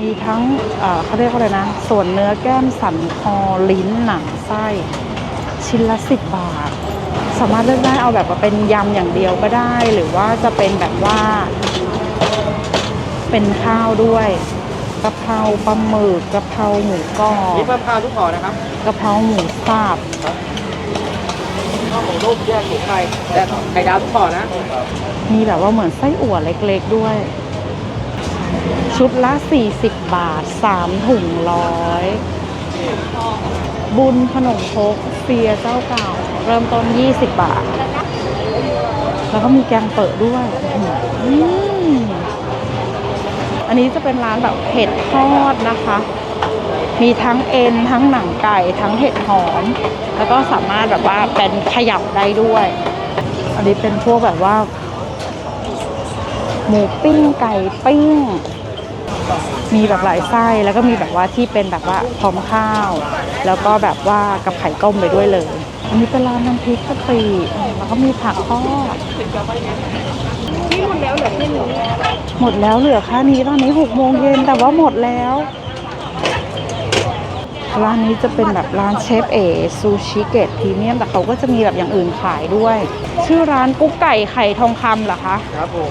มีทั้งเอ่อเขาเรียกว่าอะไรนะ ส่วนเนื้อแก้มสันคอลิ้นหนังไส้ ชิ้นละสิบบาท สามารถเลือกได้เอาแบบว่าเป็นยำอย่างเดียวก็ได้ หรือว่าจะเป็นแบบว่า เป็นข้าวด้วยกะเพราปลาหมึกกะเพราหมูกรอนี่บเพิ่มข้าวทุกห่อนะครับกะเพราหมูสับข้าวหมูนุ่มแยกถุงไข่และไข่ดาวทุกห่อนะ มีแบบว่าเหมือนไส้อั่วเล็ก ๆ ด้วย ชุดละ 40 บาท 3 ถุงร้อยบุญขนมครกเฟียเจ้าเก่า เริ่มต้น 20 บาท แล้วก็มีแกงเปิดด้วยอันนี้จะเป็นร้านแบบเห็ดทอดนะคะ มีทั้งเอ็นทั้งหนังไก่ ทั้งเห็ดหอม แล้วก็สามารถแบบว่าเป็นขยับได้ด้วย อันนี้เป็นพวกแบบว่าหมูปิ้งไก่ปิ้ง มีแบบหลายไส้แล้วก็มีแบบว่าที่เป็นแบบว่าพร้อมข้าว แล้วก็แบบว่ากับไข่ต้มไปด้วยเลย อันนี้เป็นร้านน้ำพริกกะปิแล้วก็มีผักทอดนี่หมดแล้วเหลือแค่นี้หมดแล้วเหลือแค่นี้ตอนนี้หกโมงเย็นแต่ว่าหมดแล้วร้านนี้จะเป็นแบบร้านเชฟเอซูชิเกตพรีเมียมแต่เขาก็จะมีแบบอย่างอื่นขายด้วย ชื่อร้านกุ๊กไก่ไข่ทองคำเหรอคะ ครับผม